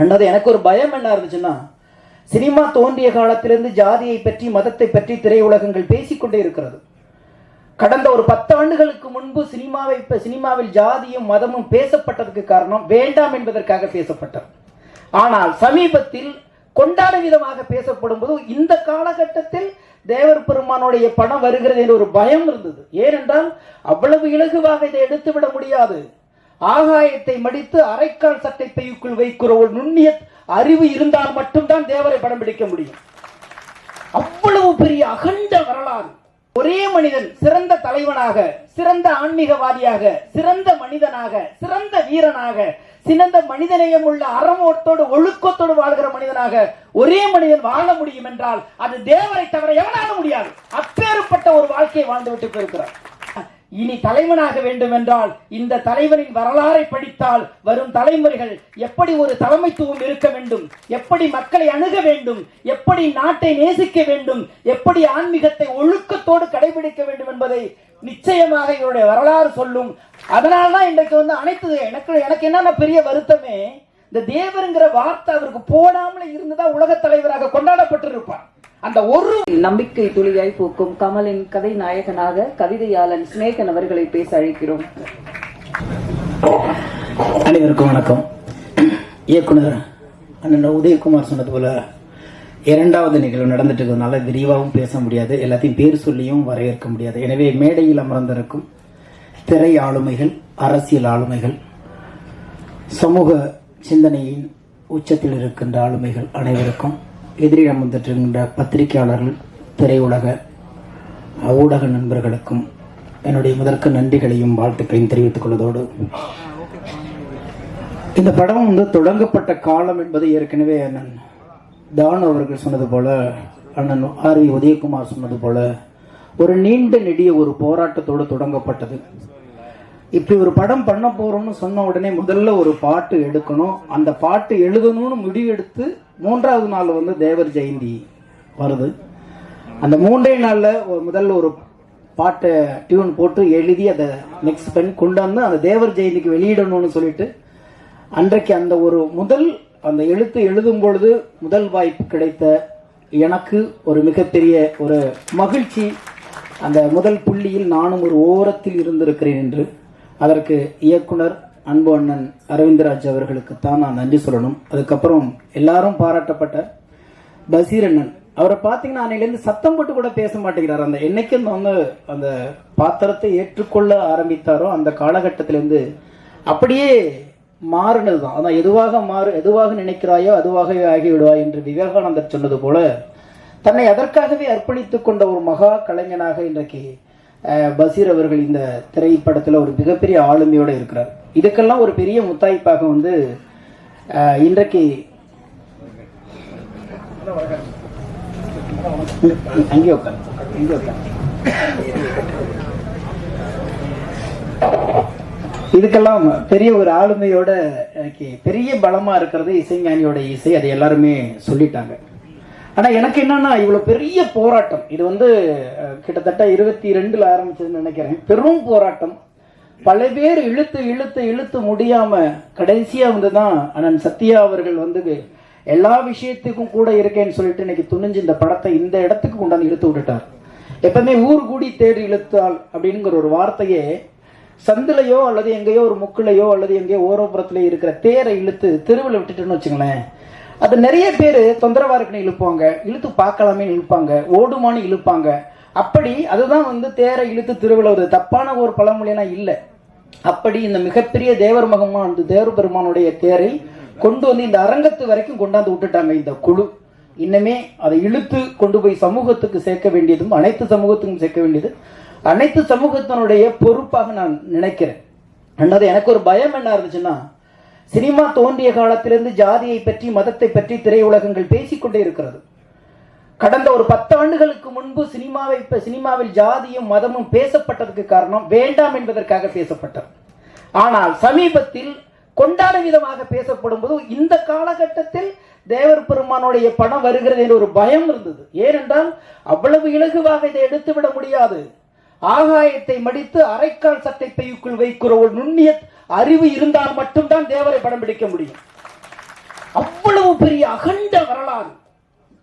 ரெண்டாவது எனக்கு ஒரு பயம் என்ன இருந்துச்சுன்னா சினிமா தோன்றிய காலத்திலிருந்து ஜாதியை பற்றி மதத்தை பற்றி திரையுலகங்கள் பேசிக்கொண்டே இருக்கிறது. கடந்த ஒரு பத்து ஆண்டுகளுக்கு முன்பு சினிமாவை இப்போ சினிமாவில் ஜாதியும் மதமும் பேசப்பட்டதற்கு காரணம் வேண்டாம் என்பதற்காக பேசப்பட்டது. ஆனால் சமீபத்தில் கொண்டாட விதமாக பேசப்படும் போது இந்த காலகட்டத்தில் தேவர் பெருமானுடைய படம் வருகிறது என்ற ஒரு பயம் இருந்தது. ஏனென்றால் அவ்வளவு இலகுவாக இதை எடுத்து விட முடியாது. ஆகாயத்தை மடித்து அரைக்கால் சட்டை பைக்குள் வைக்கிற ஒரு நுண்ணிய அறிவு இருந்தால் மட்டும்தான் தேவரை படம் பிடிக்க முடியும். அவ்வளவு பெரிய அகண்ட வரலாறு. ஒரே மனிதன் சிறந்த தலைவனாக சிறந்த ஆன்மீகவாதியாக சிறந்த மனிதனாக சிறந்த வீரனாக சிறந்த மனிதநேயம் உள்ள அறமோட்டோடு ஒழுக்கத்தோடு வாழ்கிற மனிதனாக ஒரே மனிதன் வாழ முடியும் என்றால் அது தேவரை தவிர எவனால முடியாது. அப்பேற்பட்ட ஒரு வாழ்க்கையை வாழ்ந்துவிட்டு போயிருக்கிறார். இனி தலைவனாக வேண்டும் என்றால் இந்த தலைவனின் வரலாறை படித்தால் வரும் தலைமுறைகள் எப்படி ஒரு தலைமைத்துவம் இருக்க வேண்டும்? எப்படி மக்களை அணுக வேண்டும்? எப்படி நாட்டை நேசிக்க வேண்டும்? எப்படி ஆன்மீகத்தை ஒழுக்கத்தோடு கடைபிடிக்க வேண்டும் என்பதை நிச்சயமாக இவருடைய வரலாறு சொல்லும். அதனால்தான் இன்றைக்கு வந்து அனைத்து எனக்கு எனக்கு என்னென்ன பெரிய வருத்தமே இந்த தேவருங்கிற வார்த்தை அவருக்கு போடாமல் இருந்துதான் உலக தலைவராக கொண்டாடப்பட்டு அந்த ஒரு நம்பிக்கை துளியாய் பூக்கும் கமலின் கதை நாயகனாக கவிதையாளன் சிநேகன் அவர்களை பேச அழைக்கிறோம். அனைவருக்கும் வணக்கம். இயக்குனர் அண்ணன் உதயகுமார் சொன்னது போல இரண்டாவது நிகழ்வு நடந்துட்டு இருக்கிறதுனால விரிவாகவும் பேச முடியாது எல்லாத்தையும் பேர் சொல்லியும் வரையறுக்க முடியாது. எனவே மேடையில் அமர்ந்திருக்கும் திரை ஆளுமைகள் அரசியல் ஆளுமைகள் சமூக சிந்தனையின் உச்சத்தில் இருக்கின்ற ஆளுமைகள் அனைவருக்கும் எதிரிடம் வந்துட்டிருக்கின்ற பத்திரிகையாளர்கள் திரையுலக ஊடக நண்பர்களுக்கும் என்னுடைய முதற்கு நன்றிகளையும் வாழ்த்துக்களையும் தெரிவித்துக் கொள்வதோடு இந்த படம் வந்து தொடங்கப்பட்ட காலம் என்பது ஏற்கனவே அண்ணன் தானு அவர்கள் சொன்னது போல அண்ணன் ஆர் வி உதயகுமார் சொன்னது போல ஒரு நீண்ட நெடிய ஒரு போராட்டத்தோடு தொடங்கப்பட்டது. இப்படி ஒரு படம் பண்ண போறோம்னு சொன்ன உடனே முதல்ல ஒரு பாட்டு எடுக்கணும். அந்த பாட்டு எழுதணும்னு முடிவெடுத்து மூன்றாவது நாள் வந்து தேவர் ஜெயந்தி வருது. அந்த மூன்றே நாள்ல ஒரு முதல்ல ஒரு பாட்டை டியூன் போட்டு எழுதி அதை நெக்ஸ்ட் பண்ணி கொண்டு வந்து அந்த தேவர் ஜெயந்திக்கு வெளியிடணும்னு சொல்லிட்டு அன்றைக்கு அந்த ஒரு முதல் அந்த எழுத்து எழுதும் பொழுது முதல் வாய்ப்பு கிடைத்த எனக்கு ஒரு மிகப்பெரிய ஒரு மகிழ்ச்சி. அந்த முதல் புள்ளியில் நானும் ஒரு ஓரத்தில் இருந்திருக்கிறேன் என்று. அதற்கு இயக்குனர் அன்பு அண்ணன் அரவிந்தராஜ் அவர்களுக்கு தான் நான் நன்றி சொல்லணும். அதுக்கப்புறம் எல்லாரும் பாராட்டப்பட்ட பசீர் அண்ணன். அவரை பார்த்தீங்கன்னா அன்னையிலேருந்து சத்தம் போட்டு கூட பேச மாட்டேங்கிறார். அந்த என்னைக்கு அந்த வந்து அந்த பாத்திரத்தை ஏற்றுக்கொள்ள ஆரம்பித்தாரோ அந்த காலகட்டத்திலேருந்து அப்படியே மாறினது தான் அதான் எதுவாக மாறு எதுவாக நினைக்கிறாயோ அதுவாகவே ஆகிவிடுவாய் என்று விவேகானந்தர் சொன்னது போல தன்னை அதற்காகவே அர்ப்பணித்துக் கொண்ட ஒரு மகா கலைஞனாக இன்றைக்கு பசீர் அவர்கள் இந்த திரைப்படத்தில் ஒரு மிகப்பெரிய ஆளுமையோடு இருக்கிறார். இதுக்கெல்லாம் ஒரு பெரிய முத்தாய்ப்பாக வந்து இன்றைக்கு அங்கே உட்கார் இங்கே உட்கார். இதுக்கெல்லாம் பெரிய ஒரு ஆளுமையோட எனக்கு பெரிய பலமா இருக்கிறது இசைஞானியோட இசை அதை எல்லாருமே சொல்லிட்டாங்க. ஆனால் எனக்கு என்னன்னா இவ்வளோ பெரிய போராட்டம். இது வந்து கிட்டத்தட்ட இருபத்தி ரெண்டில் ஆரம்பிச்சதுன்னு நினைக்கிறேன். பெரும் போராட்டம். பல பேர் இழுத்து இழுத்து இழுத்து முடியாமல் கடைசியாக வந்து தான் அண்ணன் சத்யா அவர்கள் வந்து எல்லா விஷயத்துக்கும் கூட இருக்கேன்னு சொல்லிட்டு இன்னைக்கு துணிஞ்சு இந்த படத்தை இந்த இடத்துக்கு கொண்டாந்து இழுத்து விட்டுட்டார். எப்பவுமே ஊர் கூடி தேடி இழுத்தால் அப்படிங்கிற ஒரு வார்த்தையே சந்திலையோ அல்லது எங்கேயோ ஒரு முக்குலையோ அல்லது எங்கேயோ ஓரப்புறத்துல இருக்கிற தேரை இழுத்து தெருவில் விட்டுட்டுன்னு வச்சுங்களேன். அது நிறைய பேர் தொந்தரவா இருக்குன்னு இழுப்பாங்க. இழுத்து பார்க்கலாமே இழுப்பாங்க. ஓடுமான்னு இழுப்பாங்க. அப்படி அதுதான் வந்து தேரை இழுத்து திருவிழா ஒரு தப்பான ஒரு பழமொழியெல்லாம் இல்லை. அப்படி இந்த மிகப்பெரிய தேவர் மகமான் அந்த தேவர் பெருமானுடைய தேரை கொண்டு வந்து இந்த அரங்கத்து வரைக்கும் கொண்டாந்து விட்டுட்டாங்க இந்த குழு. இன்னமே அதை இழுத்து கொண்டு போய் சமூகத்துக்கு சேர்க்க வேண்டியதும் அனைத்து சமூகத்துக்கும் சேர்க்க வேண்டியது. அனைத்து சமூகத்தினுடைய பொறுப்பாக நான் நினைக்கிறேன். ரெண்டாவது எனக்கு ஒரு பயம் என்ன இருந்துச்சுன்னா சினிமா தோன்றிய காலத்திலிருந்து ஜாதியை பற்றி மதத்தை பற்றி திரையுலகங்கள் பேசிக்கொண்டே இருக்கிறது. கடந்த ஒரு பத்து ஆண்டுகளுக்கு முன்பு சினிமாவை இப்போ சினிமாவில் ஜாதியும் மதமும் பேசப்பட்டதற்கு காரணம் வேண்டாம் என்பதற்காக பேசப்பட்டது. ஆனால் சமீபத்தில் கொண்டாட விதமாக பேசப்படும் போது இந்த காலகட்டத்தில் தேவர் பெருமானுடைய படம் வருகிறது என்ற ஒரு பயம் இருந்தது. ஏனென்றால் அவ்வளவு இலகுவாக இதை எடுத்து விட முடியாது. ஆகாயத்தை மடித்து அரைக்கால் சட்டை பையுக்குள் வைக்கிற ஒரு நுண்ணிய அறிவு இருந்தால் மட்டும்தான் தேவரை படம் பிடிக்க முடியும். அவ்வளவு பெரிய அகண்ட வரலாறு.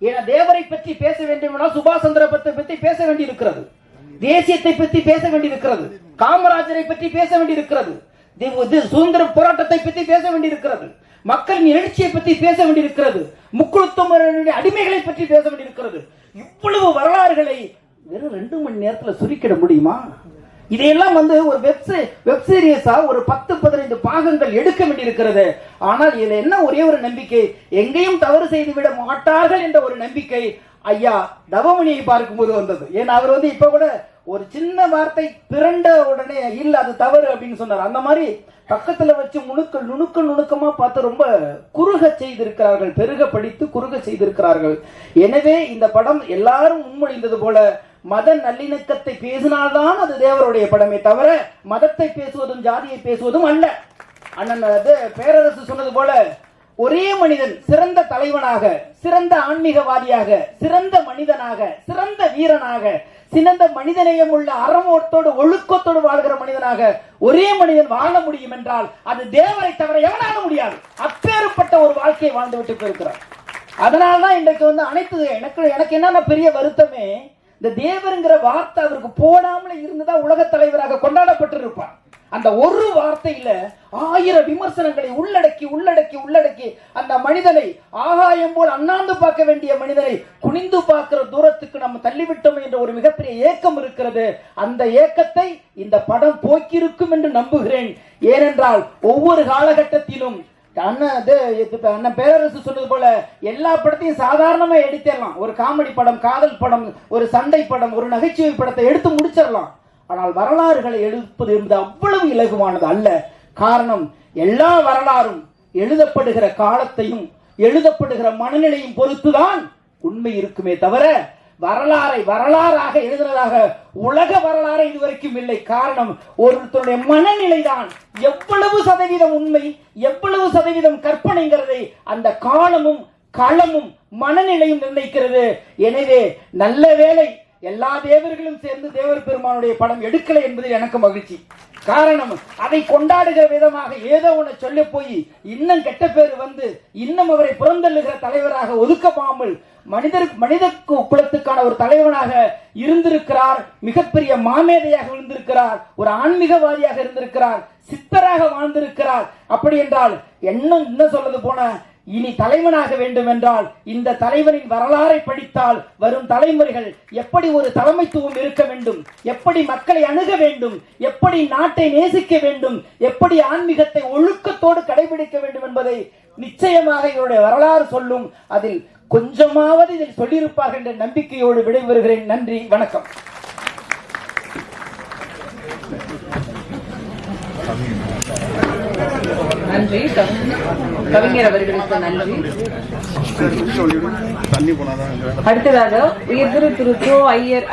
ஏன்னா தேவரை பற்றி பேச வேண்டும் என்றால் சுபாஷ் சந்திர பத்தை பற்றி பேச வேண்டியிருக்கிறது. தேசியத்தை பற்றி பேச வேண்டியிருக்கிறது. காமராஜரை பற்றி பேச வேண்டியிருக்கிறது. தி- சுதந்திர போராட்டத்தை பற்றி பேச வேண்டியிருக்கிறது. மக்களின் எழுச்சியை பற்றி பேச வேண்டியிருக்கிறது. முக்குழுத்தமருடைய அடிமைகளை பற்றி பேச வேண்டியிருக்கிறது. இவ்வளவு வரலாறுகளை வெறும் ரெண்டு மணி நேரத்தில் சுருக்கிட முடியுமா? இதையெல்லாம் வந்து ஒரு வெப் வெப் சீரியஸா ஒரு பத்து பதினைந்து பாகங்கள் எடுக்க வேண்டியிருக்கிறது. ஆனால் இதுல என்ன ஒரே ஒரு நம்பிக்கை? எங்கேயும் தவறு செய்து விட மாட்டார்கள் என்ற ஒரு நம்பிக்கை ஐயா தவமணியை பார்க்கும்போது வந்தது. ஏன்னா அவர் வந்து இப்ப கூட ஒரு சின்ன வார்த்தை திரண்ட உடனே இல்ல அது தவறு அப்படின்னு சொன்னார். அந்த மாதிரி பக்கத்துல வச்சு முணுக்க நுணுக்க நுணுக்கமா பார்த்து ரொம்ப குறுக செய்திருக்கிறார்கள் பெருக படித்து குறுக செய்திருக்கிறார்கள். எனவே இந்த படம் எல்லாரும் முன்மொழிந்தது போல மத நல்லிணக்கத்தை பேசினால்தான் அது தேவருடைய படமே தவிர மதத்தை பேசுவதும் ஜாதியை பேசுவதும் அல்ல. அண்ணன் அது பேரரசு சொன்னது போல ஒரே மனிதன் சிறந்த தலைவனாக சிறந்த ஆன்மீகவாதியாக சிறந்த மனிதனாக சிறந்த வீரனாக சிறந்த மனிதநேயம் உள்ள அறமோட்டோடு ஒழுக்கத்தோடு வாழ்கிற மனிதனாக ஒரே மனிதன் வாழ முடியும் என்றால் அது தேவரை தவிர எவனால முடியாது. அப்பேற்பட்ட ஒரு வாழ்க்கையை வாழ்ந்து விட்டு போயிருக்கிறார். அதனாலதான் இன்றைக்கு வந்து அனைத்து எனக்கு எனக்கு என்னென்ன பெரிய வருத்தமே இந்த தேவருங்கிற வார்த்தை அவருக்கு போடாமல இருந்ததா உலக தலைவராக கொண்டாடப்பட்டிருப்பார். அந்த ஒரு வார்த்தையில ஆயிரம் விமர்சனங்களை உள்ளடக்கி உள்ளடக்கி உள்ளடக்கி அந்த மனிதனை ஆகாயம் போல் அண்ணாந்து பார்க்க வேண்டிய மனிதனை குனிந்து பார்க்கிற தூரத்துக்கு நம்ம தள்ளிவிட்டோம் என்ற ஒரு மிகப்பெரிய ஏக்கம் இருக்கிறது. அந்த ஏக்கத்தை இந்த படம் போக்கியிருக்கும் என்று நம்புகிறேன். ஏனென்றால் ஒவ்வொரு காலகட்டத்திலும் அண்ணன் இது அண்ணன் பேரரசு சொன்னது போல எல்லா படத்தையும் சாதாரணமா எடுத்துடலாம். ஒரு காமெடி படம் காதல் படம் ஒரு சண்டை படம் ஒரு நகைச்சுவை படத்தை எடுத்து முடிச்சிடலாம். ஆனால் வரலாறுகளை எழுப்பது என்பது அவ்வளவு இலகுவானது அல்ல. காரணம் எல்லா வரலாறும் எழுதப்படுகிற காலத்தையும் எழுதப்படுகிற மனநிலையும் பொறுத்துதான் உண்மை இருக்குமே தவிர வரலாறை வரலாறாக எழுதுனதாக உலக வரலாறு இதுவரைக்கும் இல்லை. காரணம் ஒருத்தருடைய மனநிலை தான் எவ்வளவு சதவீதம் உண்மை எவ்வளவு சதவீதம் கற்பனைங்கிறதை அந்த காலமும் களமும் மனநிலையும் நிர்ணயிக்கிறது. எனவே நல்ல வேளை எல்லா தேவர்களும் சேர்ந்து தேவர் பெருமானுடைய படம் எடுக்கலை என்பதில் எனக்கு மகிழ்ச்சி. காரணம் அதை கொண்டாடுகிற விதமாக ஏதோ ஒன்று சொல்ல போய் இன்னும் கெட்ட பேர் வந்து இன்னும் அவரை புறந்தள்ளுகிற தலைவராக ஒதுக்கமாமல் மனிதர் மனித கு- குலத்துக்கான ஒரு தலைவனாக இருந்திருக்கிறார் மிகப்பெரிய மாமேதையாக இருந்திருக்கிறார் ஒரு ஆன்மீகவாதியாக இருந்திருக்கிறார் சித்தராக வாழ்ந்திருக்கிறார். அப்படி என்றால் என்ன என்ன சொல்றது போன? இனி தலைவனாக வேண்டும் என்றால் இந்த தலைவனின் வரலாறை படித்தால் வரும் தலைமுறைகள் எப்படி ஒரு தலைமைத்துவம் இருக்க வேண்டும்? எப்படி மக்களை அணுக வேண்டும்? எப்படி நாட்டை நேசிக்க வேண்டும்? எப்படி ஆன்மீகத்தை ஒழுக்கத்தோடு கடைபிடிக்க வேண்டும் என்பதை நிச்சயமாக இவருடைய வரலாறு சொல்லும். அதில் கொஞ்சமாவது இதில் சொல்லியிருப்பார்கள் என்ற நம்பிக்கையோடு விடைபெறுகிறேன். நன்றி வணக்கம். நன்றி. கவி- கவிஞர் அவர்களுக்கு நன்றி. அடுத்ததாக உயர்திரு திரு ஜோ ஐயர்